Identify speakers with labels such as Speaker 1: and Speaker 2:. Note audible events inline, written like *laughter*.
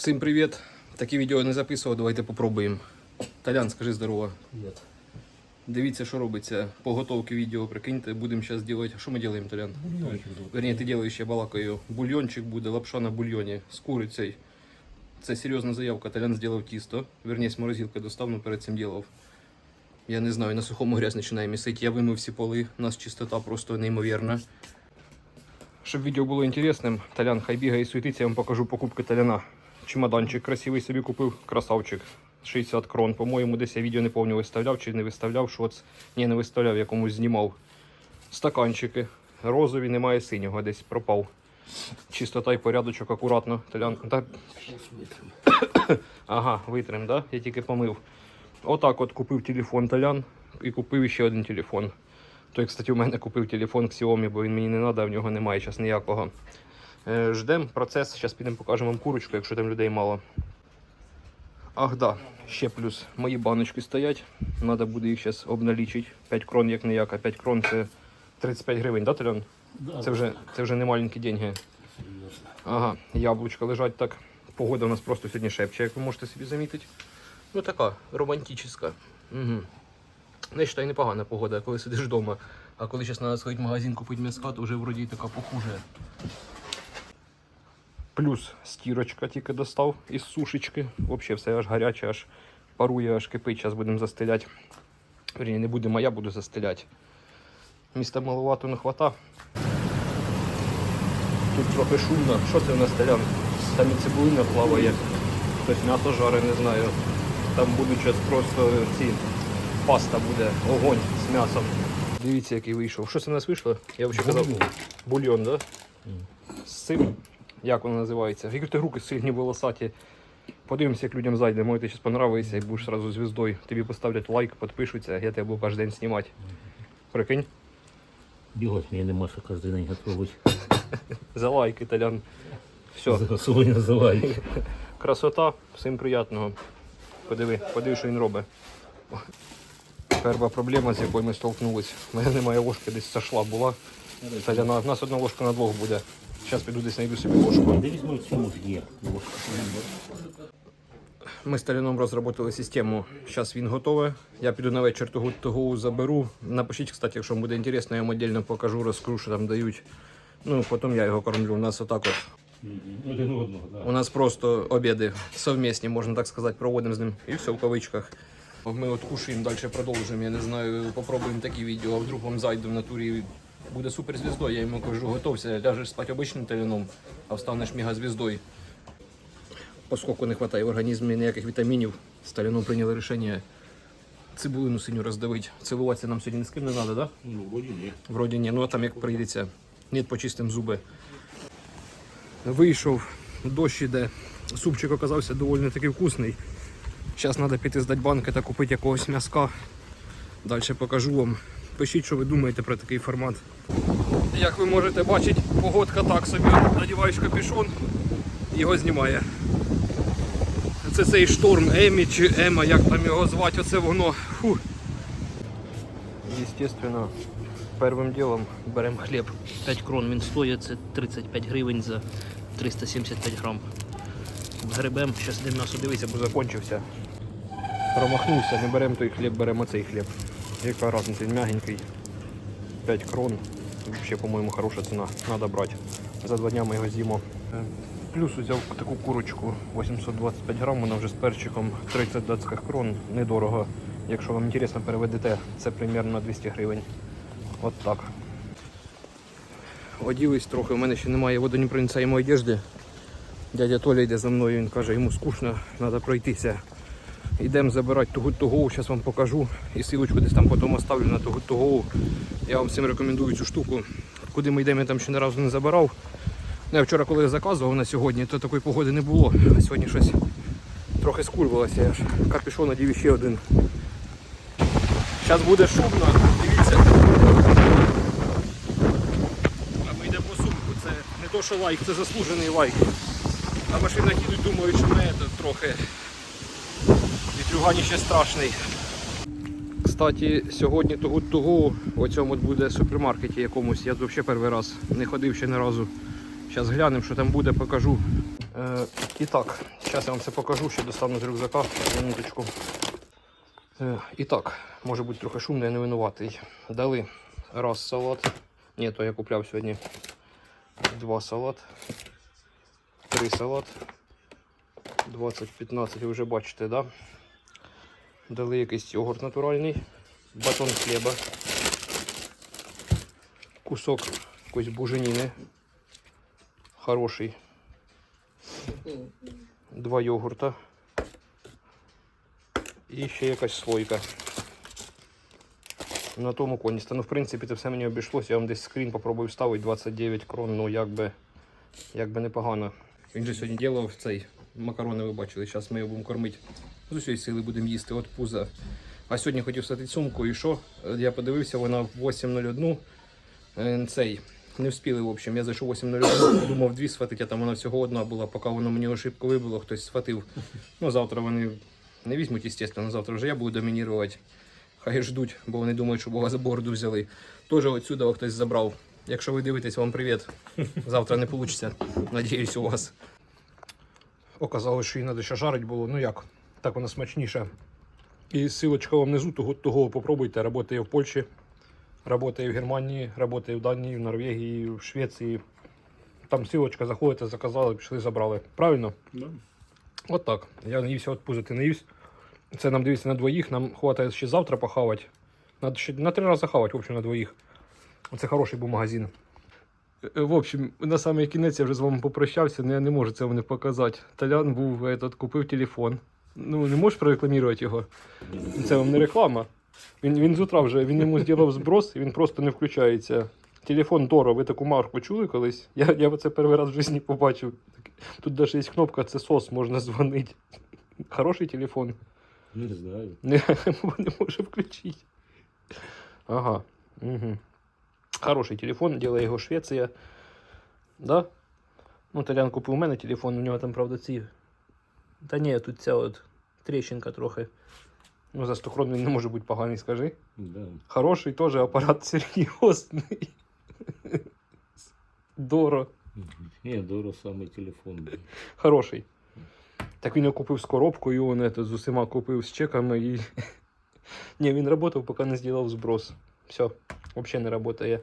Speaker 1: Всім привіт! Такі відео я не записував, давайте попробуємо. Талян, скажи здорово.
Speaker 2: Привет.
Speaker 1: Дивіться, що робиться по готовці відео, прикиньте, будемо зараз робити. Що ми робимо, Талян?
Speaker 2: Бульончик.
Speaker 1: Верні, ти робиш, я балакаю. Бульйончик буде, лапша на бульйоні з курицею. Це серйозна заявка. Талян зробив тісто. Верні, з морозилки достав, перед цим робив. Я не знаю, на сухому грязь починає місити. Я вимив всі поли, у нас чистота просто неймовірна. Щоб відео було інтересним, Талян хай бігає і суетиться, я вам покажу покупки Таляна. Чемоданчик красивий собі купив, красавчик. 60 крон. По-моєму, десь я відео не повністю виставляв чи не виставляв, що це. Ні, не виставляв, я комусь знімав. Стаканчики. Розові, немає синього, десь пропав. Чистота і порядочок, акуратно. Талян. Та... *coughs* Ага, витрим, да? Я тільки помив. Отак от купив телефон Талян і купив ще один телефон. Той, кстати, у мене купив телефон Xiaomi, бо він мені не треба, в нього немає зараз ніякого. Е, ждем процес, зараз підемо покажемо вам курочку, якщо там людей мало. Ах, да, ще плюс. Мої баночки стоять. Треба буде їх зараз обналічити. 5 крон як не як, а 5 крон це 35 гривень, да, Талян?
Speaker 2: Да,
Speaker 1: Це вже, це вже не маленькі деньги. Ага, яблучка лежать так. Погода у нас просто сьогодні шепче, як ви можете собі замітити. Ну така, романтична. Угу. Не вважаю, непогана погода, коли сидиш вдома. А коли зараз треба сходити в магазин купити м'яска, то вже вроді така похуже. Плюс стірочка тільки достав із сушечки. Взагалі все аж гаряче, аж парує, аж кипить. Зараз будемо застеляти. Вірні, не будемо, а я буду застеляти. Міста маловато не хвата. Тут трохи шумно. Що це в нас талян? Там і цибулина плаває. Хтось м'ясо жарить, не знаю. Там будуть зараз просто ці паста буде, огонь з м'ясом. Дивіться, який вийшов. Що це в нас вийшло? Я взагалі казав.
Speaker 2: Бульйон.
Speaker 1: Бульйон, так? Да? З цим. Як воно називається? Які ти руки сильні волосаті. Подивимося, як людям зайде. Може, ти зараз понравиться і будеш одразу звіздою. Тобі поставлять лайк, підпишуться, я тебе буду кожен день знімати. Прикинь?
Speaker 2: Бегать мне нема що кожен день готовить.
Speaker 1: За лайк, італян. Все.
Speaker 2: Сьогодні називай.
Speaker 1: Красота, всім приятного. Подиви, подиви, що він робить. Перша проблема, з якою ми столкнулись. У мене немає ложки, десь сошла була. Таляна, в нас одна ложка на двох буде. Зараз піду десь знайду собі ложку.
Speaker 2: Є.
Speaker 1: Ми з Таляном розробили систему. Зараз він готовий. Я піду на вечір того, того заберу. Напишіть, кстати, якщо вам буде інтересно, я вам віддільно покажу, розкажу, що там дають. Ну, потім я його кормлю. У нас отак от.
Speaker 2: Один одного, да.
Speaker 1: У нас просто обіди совмісні, можна так сказати, проводимо з ним. І все в кавичках. Ми от кушаємо, далі продовжуємо. Я не знаю, попробуємо такі відео, а вдруг вам зайде в натурі. Буде суперзвіздою. Я йому кажу, готовся, ляжеш спати обичним теленом, а встанеш мегазвіздою. Поскольку не вистачає в організмі ніяких вітамінів, з таляном прийняли рішення цибулину синю роздавити. Цілуватися нам сьогодні з ким не треба, да?
Speaker 2: Ну, вроді ні.
Speaker 1: Вроді ні, ну а там як прийдеться. Ні, почистимо зуби. Вийшов, дощ іде. Супчик оказався доволі таки вкусний. Зараз треба піти здати банки та купити якогось м'яска. Далі покажу вам. Пишіть, що ви думаєте про такий формат. Як ви можете бачити, погодка так собі. Надіваєш капюшон, його знімає. Це цей шторм Емі чи Ема, як там його звати, оце воно. Фу. Естественно, первим ділом беремо хліб.
Speaker 3: 5 крон він стоїть, це 35 гривень за 375 грам. Грибем,
Speaker 1: Щас де м'ясо дивися, бо закончився. Промахнувся, не беремо той хліб, беремо цей хліб. Яка разниця, він м'ягенький. 5 крон. Взагалі, по-моєму, хороша ціна. Треба брати. За два дня ми його з'їмо. Е, Плюс взяв таку курочку 825 грам, вона вже з перчиком 30 датських крон, недорого. Якщо вам інтересно, переведете, це примерно 200 гривень. От так. Оділись трохи, у мене ще немає водонепроницаємої одежди. Дядя Толя йде за мною, він каже, йому скучно, треба пройтися. Йдемо забирати ту того, зараз вам покажу. І силочку десь там потім оставлю на ту того. Я вам всім рекомендую цю штуку. Куди ми йдемо, я там ще ні разу не забирав. Ну, Я вчора, коли заказував на сьогодні, то такої погоди не було. А сьогодні щось трохи скульвалося. Я ж капюшон надів ще один. Зараз буде шумно, дивіться. А ми йдемо по сумку. Це не то, що лайк, це заслужений лайк. А машина їдуть, думають, що ми це трохи. Вітрюгані ще страшний. Кстати, сьогодні того в цьому буде супермаркеті якомусь. Я взагалі перший раз не ходив ще ні разу. Зараз глянемо, що там буде, покажу. Е, і так, Зараз я вам це покажу, ще достану з рюкзака. Минуточку. Е, І так, може бути трохи шумно, я не винуватий. Дали раз салат. Ні, то я купляв сьогодні два салат. Три салат. 20-15, ви вже бачите, да? Дали якийсь йогурт натуральний, батон хліба, кусок якоїсь буженіни. Хороший. Два йогурта. І ще якась слойка. На тому коні. Ну, в принципі, це все мені обійшлося. Я вам десь скрін попробую вставити 29 крон, ну як би, непогано. Він же сьогодні ділав цей макарони, ви бачили. Зараз ми його будемо кормити. З усієї сили будемо їсти от пуза. А сьогодні хотів стати сумку і що? Я подивився, вона в 8.01. Е, Цей. Не встигли, в общем. Я зайшов 8.01, думав дві схватити, а там вона всього одна була, поки воно мені ошибку вибило, хтось схватив. Ну, завтра вони не візьмуть, естественно, завтра вже я буду домінірувати. Хай ждуть, бо вони думають, що Бога за бороду взяли. Теж отсюди хтось забрав. Якщо ви дивитесь, вам привіт. Завтра не вийде. Надіюсь, у вас. Оказалось, що її треба ще жарити було. Ну як? Так вона смачніша. І силочка вам внизу, того, того попробуйте. Работає в Польщі, работає в Германії, работає в Данії, в Норвегії, в Швеції. Там силочка заходите, заказали, пішли, забрали. Правильно?
Speaker 2: Да.
Speaker 1: От так. Я наївся от пузити, наївся. Це нам дивіться на двоїх, нам хватає ще завтра похавати. Надо ще на три рази хавати, в общем, на двоїх. Це хороший був магазин. Е, В общем, на самий кінець я вже з вами попрощався, але я не можу це вам не показати. Толян був, этот, купив телефон. Ну, не можеш прорекламувати його. Це вам не реклама. Він, він з утра вже він йому зробив зброс, і він просто не включається. Телефон Доро, ви таку марку чули колись? Я, я це перший раз в житті побачив. Тут навіть є кнопка, це сос, можна дзвонити. Хороший телефон.
Speaker 2: Не знаю.
Speaker 1: Не, *laughs* не може включити. Ага. Угу. Хороший телефон, делає його Швеція. Да? Ну, Толян купив у мене телефон, у нього там, правда, ці. Та ні, тут ця от тріщинка трохи. Ну, за 100 крон він не може бути поганий, скажи.
Speaker 2: Да.
Speaker 1: Хороший теж апарат *laughs* серйозний. Доро.
Speaker 2: Не, Доро самый телефон. был.
Speaker 1: Хороший. Так він його купив з коробкою, він это, з усіма купив з чеками і. *laughs* Ні, він працював, поки не зробив зброс. Все, Взагалі не працює.